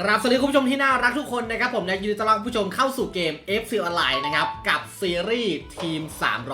กราบสวัสดีคุณผู้ชมที่น่ารักทุกคนนะครับผมนะยินดีต้อนรับคุณผู้ชมเข้าสู่เกม FC Online นะครับ กับซีรีส์ทีม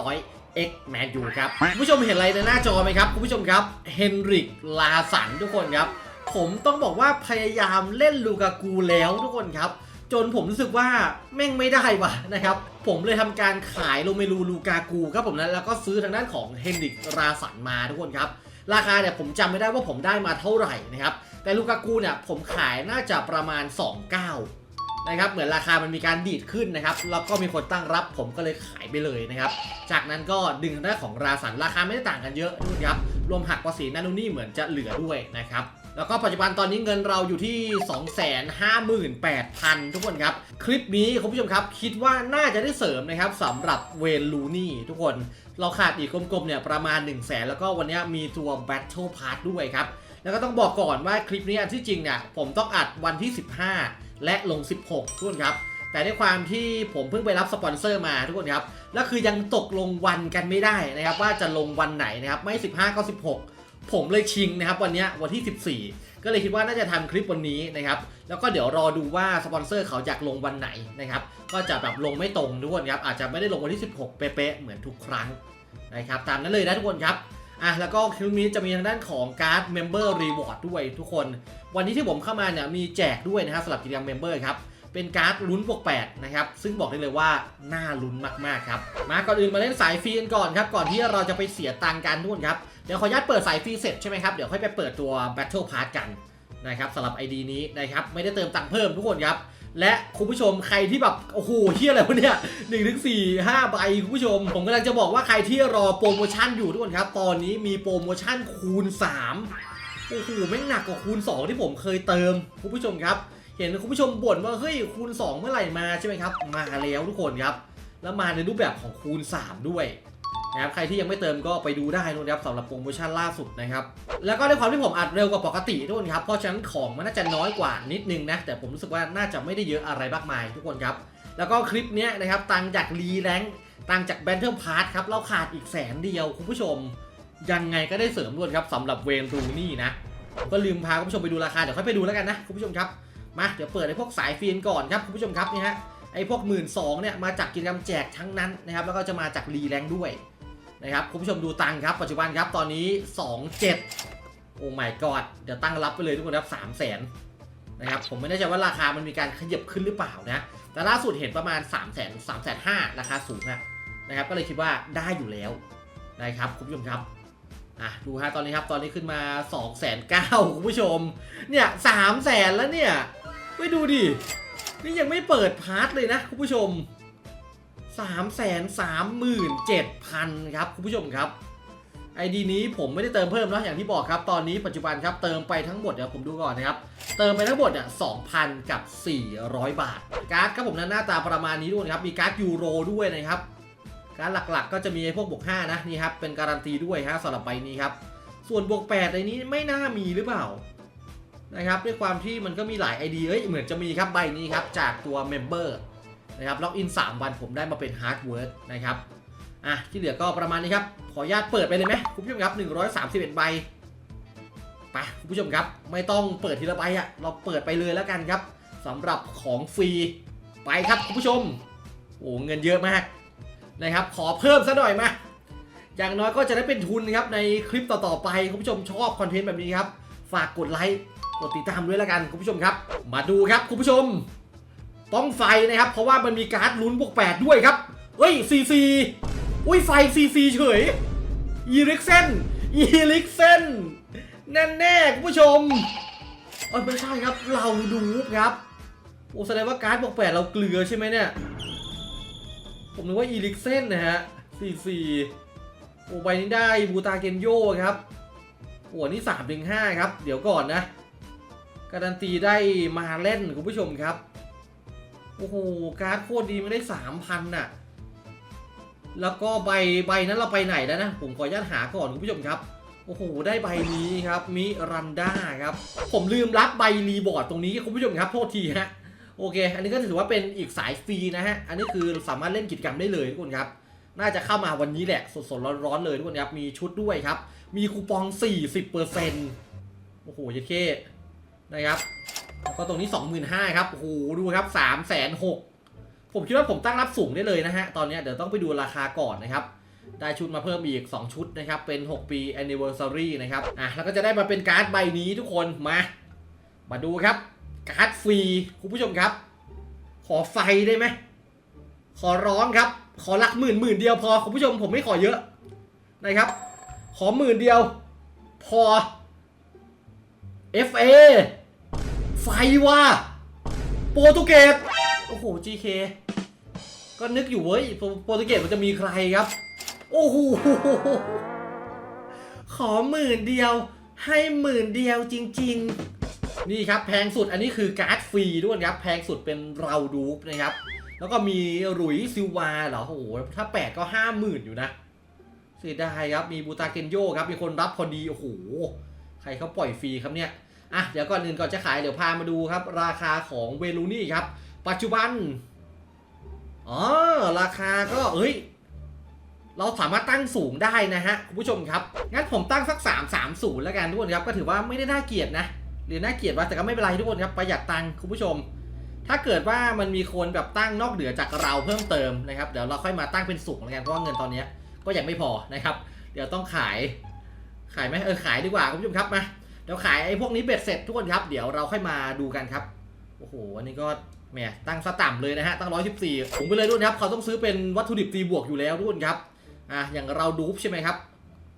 300 X Man U ครับคุณผู้ชมเห็นอะไรในหน้าจอไหมครับ คุณผู้ชมครับเฮนริกลาสันทุกคนครับ ผมต้องบอกว่าพยายามเล่นลูกากูแล้วทุกคนครับ จนผมรู้สึกว่าแม่งไม่ได้ว่ะนะครับ ผมเลยทำการขายโรเมลูลูกากูครับผมนะแล้วก็ซื้อทางด้านของเฮนริกราสันมาทุกคนครับราคาเนี่ยผมจำไม่ได้ว่าผมได้มาเท่าไหร่นะครับ แต่ลูกากูเนี่ยผมขายน่าจะประมาณ 29นะครับเหมือนราคามันมีการดีดขึ้นนะครับแล้วก็มีคนตั้งรับผมก็เลยขายไปเลยนะครับจากนั้นก็ดึงทางด้านของราสันราคาไม่ได้ต่างกันเยอะนะครับรวมหักภาษีนานูนี่เหมือนจะเหลือด้วยนะครับแล้วก็ปัจจุบันตอนนี้เงินเราอยู่ที่ 258,000 ทุกคนครับ คลิปนี้คุณผู้ชมครับ คิดว่าน่าจะได้เสริมนะครับสำหรับเวนลูนี่ทุกคน เราขาดอีกกลมๆเนี่ยประมาณ 1 0 0 0 0แสนแล้วก็วันนี้มีตัว Battle Pass ด้วยครับ แล้วก็ต้องบอกก่อนว่าคลิปนี้อันที่จริงเนี่ยผมต้องอัดวันที่ 15 และลง 16 ทุกคนครับ แต่ด้วยความที่ผมเพิ่งไปรับสปอนเซอร์มาทุกคนครับ แล้วคือยังตกลงวันกันไม่ได้นะครับ ว่าจะลงวันไหนนะครับ ไม่ 15 ก็ 16 ผมเลยชิงนะครับ วันนี้วันที่ 14 ก็เลยคิดว่าน่าจะทำคลิปวันนี้นะครับ แล้วก็เดี๋ยวรอดูว่าสปอนเซอร์เขาอยากลงวันไหนนะครับ ก็จะแบบลงไม่ตรงทุกคนครับ อาจจะไม่ได้ลงวันที่ 16 เป๊ะๆเหมือนทุกครั้งนะครับ ตามนั้นเลยนะทุกคนครับ อะแล้วก็คลิปนี้จะมีทางด้านของการ์ด Member Reward ด้วยทุกคน วันนี้ที่ผมเข้ามาเนี่ยมีแจกด้วยนะครับสำหรับกิจกรรม Member ครับ เป็นการ์ดลุ้นบวก8นะครับ ซึ่งบอกได้เลยว่า น่าลุ้นมาก ๆ ครับ มาก่อนอื่นมาเล่นสายฟรีกันก่อนครับ ก่อนที่เราจะไปเสียตังค์กันทุกคนครับ เดี๋ยวขออนุญาตเปิดสายฟรีเสร็จใช่ไหมครับ เดี๋ยวค่อยไปเปิดตัว Battle Pass กันนะครับสำหรับ ID นี้นะครับไม่ได้เติมตังค์เพิ่มทุกคนครับ และคุณผู้ชมใครที่แบบโอ้โหเฮียอะไรวะเนี่ยหนึ่งถึงสี่ห้าใบคุณผู้ชม ผมกำลังจะบอกว่าใครที่รอโปรโมชั่นอยู่ทุกคนครับ ตอนนี้มีโปรโมชั่นคูณ 3 โอ้โหไม่งหนักกว่าคูณ 2 ที่ผมเคยเติมคุณผู้ชมครับ เห็นคุณผู้ชมบ่นว่าเฮ้ยคูณ 2 เมื่อไหร่มาใช่ไหมครับ มาแล้วทุกคนครับ แล้วมาในรูปแบบของคูณ 3 ด้วย นะครับใครที่ยังไม่เติมก็ไปดูได้นะครับสำหรับโปรโมชั่นล่าสุดนะครับแล้วก็ด้วยความที่ผมอัดเร็วกว่าปกติทุกคนครับเพราะฉะนั้นของมันน่าจะน้อยกว่านิดนึงนะแต่ผมรู้สึกว่าน่าจะไม่ได้เยอะอะไรมากมายทุกคนครับแล้วก็คลิปนี้นะครับตังจากรีแรงตังจากแบนเทิลพาร์ทครับเราขาดอีกแสนเดียวคุณผู้ชม ยังไงก็ได้เสริมด้วยครับสำหรับเวนรูนี่นะก็ลืมพาคุณผู้ชมไปดูราคาเดี๋ยวค่อยไปดูแล้วกันนะคุณผู้ชมครับมาเดี๋ยวเปิดไอ้พวกสายฟีนก่อนครับคุณผู้ชมครับนี่ฮะไอ้พวกหมื่นสองเนี่ยมาจากกิจกรรมแจกทั้งนั้นนะครับแล้วก็จะมาจากรีแรงด้วย นะครับคุณผู้ชมดูตังครับปัจจุบันครับตอนนี้ 27 โอ้ my god เดี๋ยวตั้งรับไปเลยทุกคนครับ 3 0 0แสนนะครับผมไม่แน่ใจว่าราคามันมีการขยับขึ้นหรือเปล่านะ แต่ล่าสุดเห็นประมาณ 3 0 0 0 0 0 3 5 0 0 0ราคาสูงอะนะครับก็เลยคิดว่าได้อยู่แล้วนะครับคุณผู้ชมครับอะดูฮะตอนนี้ครับตอนนี้ขึ้นมา 2 9 0 0 0คุณผู้ชมเนี่ย3 0 0 0 0 0แล้วเนี่ยไม่ดูดินี่ยังไม่เปิดพาร์ทเลยนะคุณผู้ชม 3 3 7 0 0 0 ครับ คุณผู้ชมครับไอดีนี้ผมไม่ได้เติมเพิ่มนะอย่างที่บอกครับ ตอนนี้ปัจจุบันครับเติมไปทั้งหมดเดี๋ยวผมดูก่อนนะครับ เติมไปทั้งหมดเนี่ย2,000 กับ 400 บาท การ์ดครับผมนะหน้าตาประมาณนี้ด้วยนครับ มีการ์ดยูโรด้วยนะครับ การ์ดหลักๆ ก็จะมีไอพวกบวก5นะนี่ครับ เป็นการันตีด้วยฮะสำหรับใบนี้ครับ ส่วนบวก8ในนี้ไม่น่ามีหรือเปล่านะครับด้วยความที่มันก็มีหลาย ID เอ้ยเหมือนจะมีครับใบนี้ครับจากตัวเมมเบอร์ นะครับล็อกอิน 3 วันผมได้มาเป็นฮาร์ดเวิร์กนะครับอะที่เหลือก็ประมาณนี้ครับ ขออนุญาตเปิดไปเลยไหมคุณผู้ชมครับ 131 ใบไปคุณผู้ชมครับ ไม่ต้องเปิดทีละใบอะเราเปิดไปเลยแล้วกันครับสำหรับของฟรีไปครับคุณผู้ชมโอ้เงินเยอะมากนะครับ ขอเพิ่มซะหน่อยมาอย่างน้อยก็จะได้เป็นทุนนะครับในคลิปต่อๆไปคุณผู้ชมชอบคอนเทนต์แบบนี้ครับ ฝากกดไลค์กดติดตามด้วยแล้วกันคุณผู้ชมครับ มาดูครับคุณผู้ชม ต้องไฟนะครับ เพราะว่ามันมีการ์ดลุ้นบวกแปดด้วยครับเฮ้ยซีซีอุ้ยไฟซีซีเฉยอีริกเซนอีริกเซนแน่แน่ๆคุณผู้ชมเอ้ยไม่ใช่ครับเราดูครับโอ้แสดงว่าการ์ดบวกแปดเราเกลือใช่ไหมเนี่ยผมนึกว่าอีริกเซนนะฮะซีซีโอ้ใบนี้ได้บูตาเกนโยครับโอ้นี่สามถึงห้าครับ เดี๋ยวก่อนนะการันตีได้มาเล่นคุณผู้ชมครับ โอ้โห การ์ดโคตรดีมันได้สามพันน่ะ แล้วก็ใบใบนั้นเราไปไหนแล้วนะ ผมขออนุญาตหาก่อนคุณผู้ชมครับ โอ้โห ได้ใบนี้ครับ มิรันดาครับ ผมลืมรับใบรีบอร์ดตรงนี้คุณผู้ชมครับ โทษทีฮะ โอเค อันนี้ก็ถือว่าเป็นอีกสายฟรีนะฮะ อันนี้คือสามารถเล่นกิจกรรมได้เลยทุกคนครับ น่าจะเข้ามาวันนี้แหละ สดๆร้อนๆเลยทุกคนครับ มีชุดด้วยครับ มีคูปอง 40%โอ้โหเยดเคนะครับ แล้วก็ตรงนี้ 25,000ครับโอ้โหดูครับ3 6 0 0 0ผมคิดว่าผมตั้งรับสูงได้เลยนะฮะ ตอนนี้เดี๋ยวต้องไปดูราคาก่อนนะครับ ได้ชุดมาเพิ่มอีก 2 ชุดนะครับ เป็น 6 ปี anniversary นะครับ อะ แล้วก็จะได้มาเป็นการ์ดใบนี้ทุกคนมา มาดูครับ การ์ดฟรีคุณผู้ชมครับ ขอไฟได้ไหมขอร้องครับ ขอหลักหมื่นหมื่นเดียวพอคุณผู้ชมผมไม่ขอเยอะนะครับ ขอหมื่นเดียว พอ FA ไฟว่าโปรตุเกสโอ้โห GK ก็นึกอยู่เว้ยโปรโปรตุเกสมันจะมีใครครับ โอ้โหขอหมื่นเดียว ให้หมื่นเดียวจริง ๆ นี่ครับแพงสุดอันนี้คือการ์ดฟรีด้วยครับ แพงสุดเป็นเราดูปนะครับ แล้วก็มีหลุยซิวาเหรอโอ้โหถ้า 8 ก็ 50,000 อยู่นะเสียดายครับมีบูตาเกนโยครับมีคนรับพอดีโอ้โหใครเขาปล่อยฟรีครับเนี่ย อะเดี๋ยวก่อนอื่นก่อนจะขายเดี๋ยวพามาดูครับ ราคาของเวลูนี่ครับ ปัจจุบันอ๋อราคาก็เอ้ย เราสามารถตั้งสูงได้นะฮะคุณผู้ชมครับ งั้นผมตั้งสัก 3 3 0 แล้วกันทุกคนครับ ก็ถือว่าไม่ได้น่าเกลียดนะ หรือน่าเกลียดว่าแต่ก็ไม่เป็นไรทุกคนครับประหยัดตังค์คุณผู้ชม ถ้าเกิดว่ามันมีคนแบบตั้งนอกเหนือจากเราเพิ่มเติมนะครับเดี๋ยวเราค่อยมาตั้งเป็นสูงแล้วกันเพราะว่าเงินตอนนี้ก็ยังไม่พอนะครับ เดี๋ยวต้องขายขายไหมเออขายดีกว่าคุณผู้ชมครับมา เดี๋ยวขายไอ้พวกนี้เบ็ดเสร็จทุกคนครับ เดี๋ยวเราค่อยมาดูกันครับ โอ้โห อันนี้ก็แหมตั้งสต่ำเลยนะฮะ ตั้ง114ผมไปเลยด้วยครับ เขาต้องซื้อเป็นวัตถุดิบตีบวกอยู่แล้วทุกคนครับ อะ อย่างเราดูปใช่ไหมครับ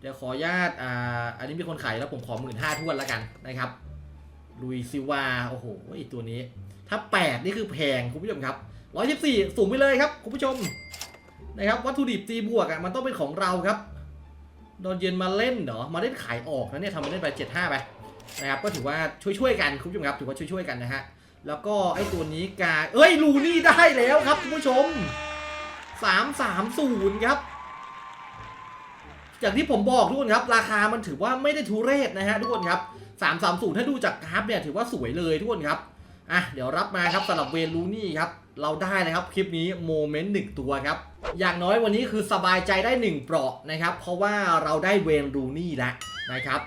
เดี๋ยวขออนุญาต อ่า อันนี้มีคนขายแล้วผมขอหมื่นห้าทวนแล้วกันนะครับ ลุยซิวา โอ้โหไอตัวนี้ ถ้า8นี่คือแพงคุณผู้ชมครับ114สูงไปเลยครับคุณผู้ชมนะครับวัตถุดิบตีบวกอะมันต้องเป็นของเราครับดอนเย็นมาเล่นเหรอ มาเล่นขายออกนะเนี่ยทำมาเล่นไป75ไป นะครับก็ถือว่าช่วยๆกันคุณผู้ชมครับถือว่าช่วยๆกันนะฮะแล้วก็ไอ้ตัวนี้กาเอ้ยลูนี่ได้แล้วครับคุณผู้ชม 330 ครับอย่างที่ผมบอกทุกคนครับ ราคามันถือว่าไม่ได้ทุเรศนะฮะทุกคนครับ 330 ถ้าดูจากกราฟเนี่ยถือว่าสวยเลยทุกคนครับอะเดี๋ยวรับมาครับสำหรับเวลูนี่ครับ เราได้เลยครับคลิปนี้โมเมนต์หนึ่งตัวครับ อย่างน้อยวันนี้คือสบายใจได้1เปราะนะครับ เพราะว่าเราได้เวนลูนี่แล้วนะครับ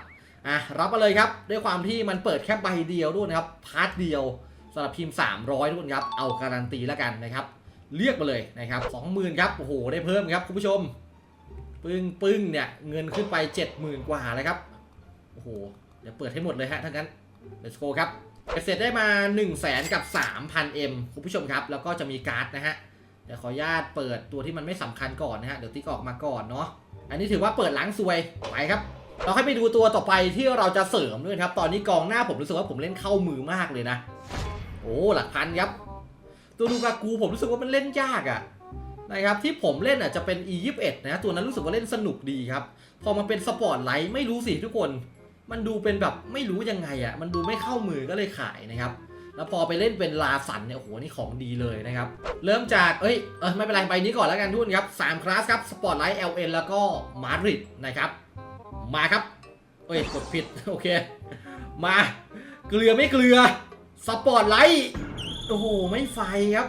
อะรับมาเลยครับ ด้วยความที่มันเปิดแค่ใบเดียวด้วยนะครับพาร์ทเดียวสำหรับทีม300ทุกคนครับเอาการันตีแล้วกันนะครับ เรียกมาเลยนะครับ20,000ครับโอ้โหได้เพิ่มครับคุณผู้ชม ปึ้งปึ้งเนี่ยเงินขึ้นไป 70,000 กว่าแล้วครับโอ้โหเดี๋ยวเปิดให้หมดเลยฮะทั้างนั้น let's go ครับเสร็จได้มา 1 0 0 0 0แสนกับ 3,000M คุณผู้ชมครับ แล้วก็จะมีการ์ดนะฮะเดี๋ยวขออนุญาตเปิดตัวที่มันไม่สำคัญก่อนนะฮะเดี๋ยวติ๊กออกมาก่อนเนาะอันนี้ถือว่าเปิดล้างซวยไปครับ เราค่อยไปดูตัวต่อไปที่เราจะเสริมด้วยครับ ตอนนี้กองหน้าผมรู้สึกว่าผมเล่นเข้ามือมากเลยนะ โอ้หลักพันครับ ตัวลูกากูผมรู้สึกว่ามันเล่นยากอะนะครับที่ผมเล่นอะจะเป็น E21 นะตัวนั้นรู้สึกว่าเล่นสนุกดีครับ พอมันเป็นสปอร์ตไลท์ไม่รู้สิทุกคน มันดูเป็นแบบไม่รู้ยังไงอะมันดูไม่เข้ามือก็เลยขายนะครับแล้วพอไปเล่นเป็นลาสันเนี่ยโอ้โหนี่ของดีเลยนะครับ เริ่มจากเอ้ยเออไม่เป็นไรใบนี้ก่อนแล้วกันทุกคนครับ3คลาสครับสปอร์ตไลท์ LN แล้วก็มาดริดนะครับ มาครับเอ้ยกดผิดโอเค มาเกลือไม่เกลือสปอร์ตไลท์โอ้โหไม่ไฟครับ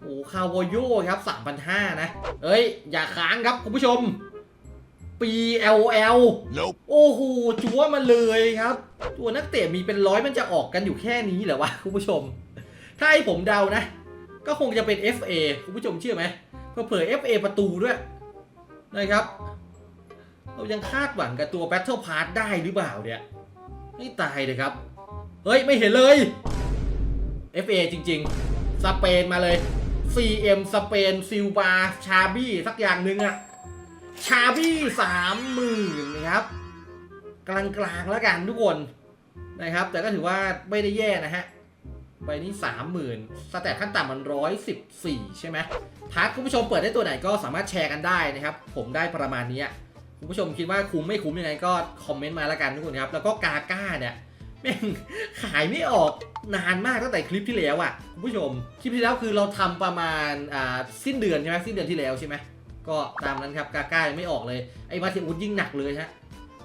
โอ้คาวโยครับ3,500นะ เอ้ย อย่าค้างครับคุณผู้ชม PLL Nope. โอ้โหจัวมาเลยครับ ตัวนักเตะมีเป็นร้อยมันจะออกกันอยู่แค่นี้เหรอวะคุณผู้ชม ถ้าให้ผมเดานะ ก็คงจะเป็น FA คุณผู้ชมเชื่อไหมเผื่อๆ FA ประตูด้วยนะครับ เรายังคาดหวังกับตัว Battle Pass ได้หรือเปล่าเนี่ยไม่ตายเลยครับ เฮ้ย ไม่เห็นเลย FA จริง ๆ สเปนมาเลย CM สเปนซิลบาชาบี้สักอย่างหนึ่งอะชาบี้สามหมื่นนะครับกลางๆแล้วกันทุกคนนะครับ แต่ก็ถือว่าไม่ได้แย่นะฮะใบนี้สามหมื่นสแตทขั้นต่ำมันร้อยสิบสี่ใช่ไหมพาร์ทคุณผู้ชมเปิดได้ตัวไหนก็สามารถแชร์กันได้นะครับ ผมได้ประมาณนี้ คุณผู้ชมคิดว่าคุ้มไม่คุ้มยังไงก็คอมเมนต์มาแล้วกันทุกคนครับ แล้วก็กาก้าเนี่ยแม่งขายไม่ออกนานมากตั้งแต่คลิปที่แล้วอะคุณผู้ชม คลิปที่แล้วคือเราทำประมาณอ่าสิ้นเดือนใช่ไหมสิ้นเดือนที่แล้วใช่ไหมก็ตามนั้นครับกาก้ายังไม่ออกเลยไอ้มาเทอุสยิ่งหนักเลยฮะ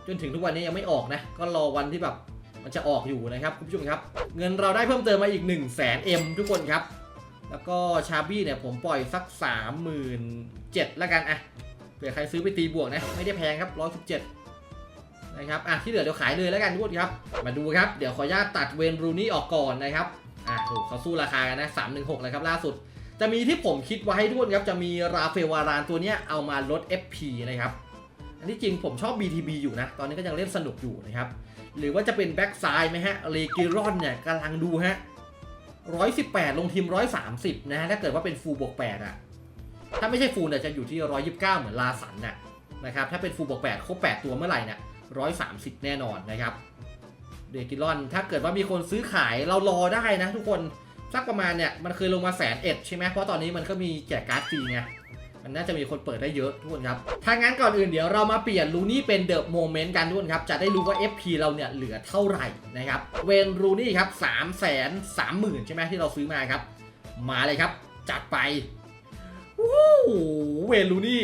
จนถึงทุกวันนี้ยังไม่ออกนะ ก็รอวันที่แบบมันจะออกอยู่นะครับคุณผู้ชมครับ เงินเราได้เพิ่มเติมมาอีก 1 0 0 0 0แสนเอ็มทุกคนครับ แล้วก็ชาบี้เนี่ยผมปล่อยสัก 3 7 0 0 0แล้วกันอะ เผื่อใครซื้อไปตีบวกนะ ไม่ได้แพงครับ117นนะครับอะที่เหลือเดี๋ยวขายเลยแล้วกันทุกคนครับ มาดูครับ เดี๋ยวขออนุญาตตัดเวนบรูนี่ออกก่อนนะครับอะดูเขาสู้ราคากันนะ316เลยครับล่าสุด จะมีที่ผมคิดไว้ทุกคนครับ จะมีราเฟลวารานตัวเนี้ยเอามาลด FP นะครับ อันที่จริงผมชอบ BTB อยู่นะ ตอนนี้ก็ยังเล่นสนุกอยู่นะครับ หรือว่าจะเป็นแบ็กซ้ายไหมฮะเลกิรอนเนี่ยกำลังดูฮะ118ลงทีม130นะฮะถ้าเกิดว่าเป็นฟูลบวก8อะ ถ้าไม่ใช่ฟูลเนี่ยจะอยู่ที่ 129 เหมือนลาสันน่ะนะครับถ้าเป็นฟูลบวก8ครบ 8 ตัวเมื่อไหร่เนี่ย130 แน่นอนนะครับเดกิรอน ถ้าเกิดว่ามีคนซื้อขายเรารอได้นะทุกคนสักประมาณเนี่ยมันเคยลงมาแสนเอ็ดใช่ไหมเพราะตอนนี้มันก็มีแจกการ์ดฟรีไงมันน่าจะมีคนเปิดได้เยอะทุกคนครับถ้างั้นก่อนอื่นเดี๋ยวเรามาเปลี่ยนลูนี่เป็นเดอะโมเมนต์กันทุกคนครับจะได้รู้ว่า FP เราเนี่ยเหลือเท่าไหร่นะครับเวนรูนี่ครับ3 3 0 0 0 0ใช่ไหมที่เราซื้อมาครับ มาเลยครับ จัดไป โอ้เวนรูนี่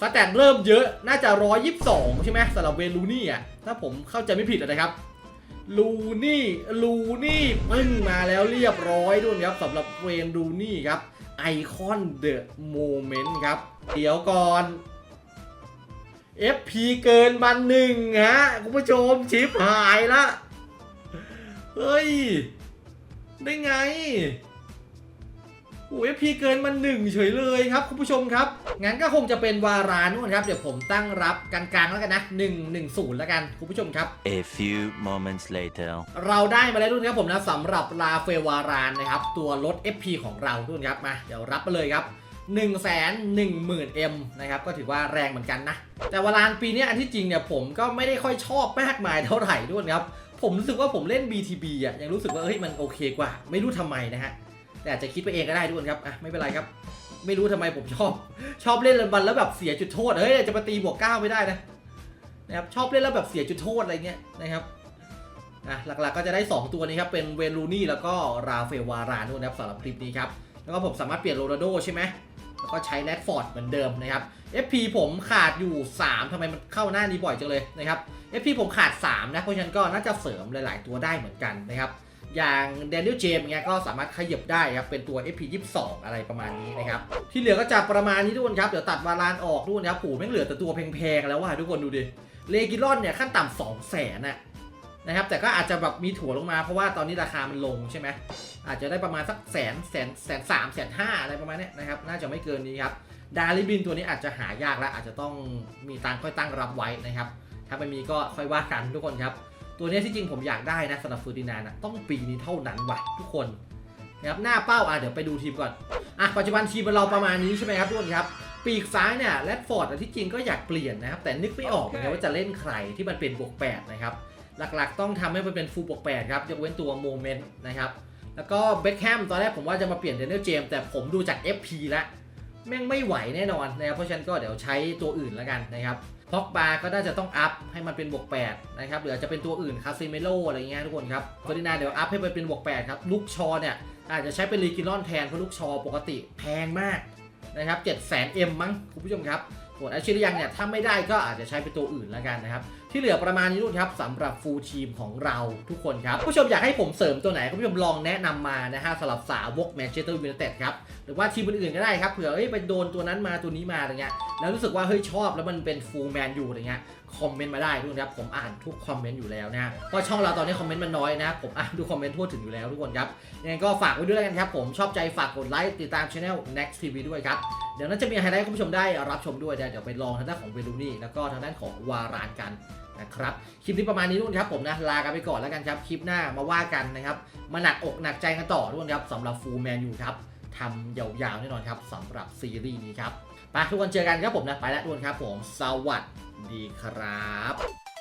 สแตทเริ่มเยอะน่าจะ 122 ใช่ไหมสำหรับเวนรูนี่อะถ้าผมเข้าใจไม่ผิดนะครับลูนี่ลูนี่ปึ้งมาแล้วเรียบร้อยด้วยครับสำหรับเวนรูนี่ครับไอคอนเดอะโมเมนต์ครับเดี๋ยวก่อน FP เกินบันหนึ่งฮะคุณผู้ชมชิปหายละ เฮ้ย ได้ไง โอ้ FP เกินมันหนึ่งเฉยเลยครับคุณผู้ชมครับ งั้นก็คงจะเป็นวารานู่นครับ เดี๋ยวผมตั้งรับกลางๆแล้วกันนะ1 1 0แล้วกันคุณผู้ชมครับ A few moments later. เราได้มาแล้วทุนครับผมนะสำหรับลาเฟวารานนะครับ ตัวลด FP ของเราทุนครับมาเดี๋ยวรับไปเลยครับ1 1 0 0 0 0 M นะครับ ก็ถือว่าแรงเหมือนกันนะ แต่วารานปีเนี้ยอันที่จริงเนี่ยผมก็ไม่ได้ค่อยชอบมากมายเท่าไหร่ด้วยครับผมรู้สึกว่าผมเล่น BTB อะยังรู้สึกว่าเฮ้ยมันโอเคกว่า ไม่รู้ทำไมนะฮะ แต่อาจจะคิดไปเองก็ได้ทุกคนครับอะไม่เป็นไรครับ ไม่รู้ทำไมผมชอบ ชอบเล่นบันแล้วแบบเสียจุดโทษเฮ้ยจะมาตีบวกเก้าไม่ได้นะนะครับชอบเล่นแล้วแบบเสียจุดโทษอะไรเงี้ยนะครับอะหลักๆก็จะได้ 2 ตัวนี้ครับเป็นเวนลูนี่แล้วก็ราเฟลวารานด้วยนะครับสำหรับคลิปนี้ครับแล้วก็ผมสามารถเปลี่ยนโรนัลโดใช่ไหมแล้วก็ใช้แรดฟอร์ดเหมือนเดิมนะครับ FP ผมขาดอยู่ 3ทำไมมันเข้าหน้านี้บ่อยจังเลยนะครับ FP ผมขาด 3 นะ เพราะฉะนั้นก็น่าจะเสริมหลาย ๆ ตัวได้เหมือนกันนะครับ อย่างเดนิ e l เจมเงี้ยก็สามารถขยับได้ครับ เป็นตัว FP 22 อะไรประมาณนี้นะครับ ที่เหลือก็จะประมาณนี้ทุกคนครับ เดี๋ยวตัดวาลานออกทุกคนครับโหแม่งเหลือแต่ตัวแพงๆแล้วว่ะทุกคนดูดิ เลกิลอนเนี่ยขั้นต่ำสองแสนน่ะนะครับ แต่ก็อาจจะแบบมีถั่วลงมาเพราะว่าตอนนี้ราคามันลงใช่ไหมอาจจะได้ประมาณสักแสนแสนแสนสามแสนห้าอะไรประมาณนี้นะครับ น่าจะไม่เกินนี้ครับ ดาริบินตัวนี้อาจจะหายากแล้วอาจจะต้องมีตังค่อยตั้งรับไว้นะครับ ถ้าไม่มีก็ค่อยว่ากันทุกคนครับ ตัวนี้ที่จริงผมอยากได้นะสำหรับฟูดินานนะต้องปีนี้เท่านั้นว่ะทุกคนนะครับหน้าเป้าอะเดี๋ยวไปดูทีมก่อนอะปัจจุบันทีมเราประมาณนี้ใช่ไหมครับทุกคนครับปีกซ้ายเนี่ยแรดฟอร์ดที่จริงก็อยากเปลี่ยนนะครับ แต่นึกไม่ออกเหมือนกันว่าจะเล่นใครที่มันเป็นบวก8นะครับ หลักๆต้องทำให้มันเป็นฟูลบวก8ครับยกเว้นตัวโมเมนต์นะครับ แล้วก็เบคแฮมตอนแรกผมว่าจะมาเปลี่ยนเดนเนลเจมแต่ผมดูจาก FP แล้วแม่งไม่ไหวแน่นอนนะครับเพราะฉะนั้นก็เดี๋ยวใช้ตัวอื่นแล้วกันนะครับ พอกบาก็น่าจะต้องอัพให้มันเป็นบวก8นะครับหรืออาจจะเป็นตัวอื่นคาซิเมโลอะไรเงี้ยทุกคนครับฟอร์ดินาเดี๋ยวอัพให้มันเป็นบวก8ครับลูกชอเนี่ยอาจจะใช้เป็นลีกิลอนแทนเพราะลูกชอปกติแพงมากนะครับ7 0 0 0 0 M มั้งคุณผู้ชมครับส่วนอชชิริยังเนี่ยถ้าไม่ได้ก็อาจจะใช้เป็นตัวอื่นแล้วกันนะครับ ที่เหลือประมาณนี้นู่นครับสำหรับฟูลทีมของเราทุกคนครับผู้ชมอยากให้ผมเสริมตัวไหนคุณผู้ชมลองแนะนำมานะฮะสำหรับสาวกแมนเชสเตอร์ยูไนเต็ดครับหรือว่าทีมอื่นๆก็ได้ครับเผื่อเฮ้ยไปโดนตัวนั้นมาตัวนี้มาอะไรเงี้ยแล้วรู้สึกว่าเฮ้ยชอบแล้วมันเป็นฟูลแมนอยู่อะไรเงี้ยคอมเมนต์มาได้ทุกคนครับผมอ่านทุกคอมเมนต์อยู่แล้วนะเพราะช่องเราตอนนี้คอมเมนต์มันน้อยนะผมอ่านดูคอมเมนต์ทั่วถึงอยู่แล้วทุกคนครับยังไงก็ฝากไว้ด้วยกันครับผมชอบใจฝากกดไลค์ติดตามช่อง Next TV ด้วยครับเดี๋ยวนั้นจะมีไฮไลท์คุณผู้ชมได้รับชมด้วยเดี๋ยวไปลองทางด้านของเวลูนี่แล้วก็ทางด้านของวารานกัน นะครับคลิปนี้ประมาณนี้ทุกคนครับผมนะลากันไปก่อนแล้วกันครับคลิปหน้ามาว่ากันนะครับมาหนักอกหนักใจกันต่อทุกคนครับสำหรับฟูลแมนยูครับทำยาวๆแน่นอนครับสำหรับซีรีส์นี้ครับไปทุกคนเจอกันครับผมนะไปแล้วทุกคนครับผม สวัสดีครับ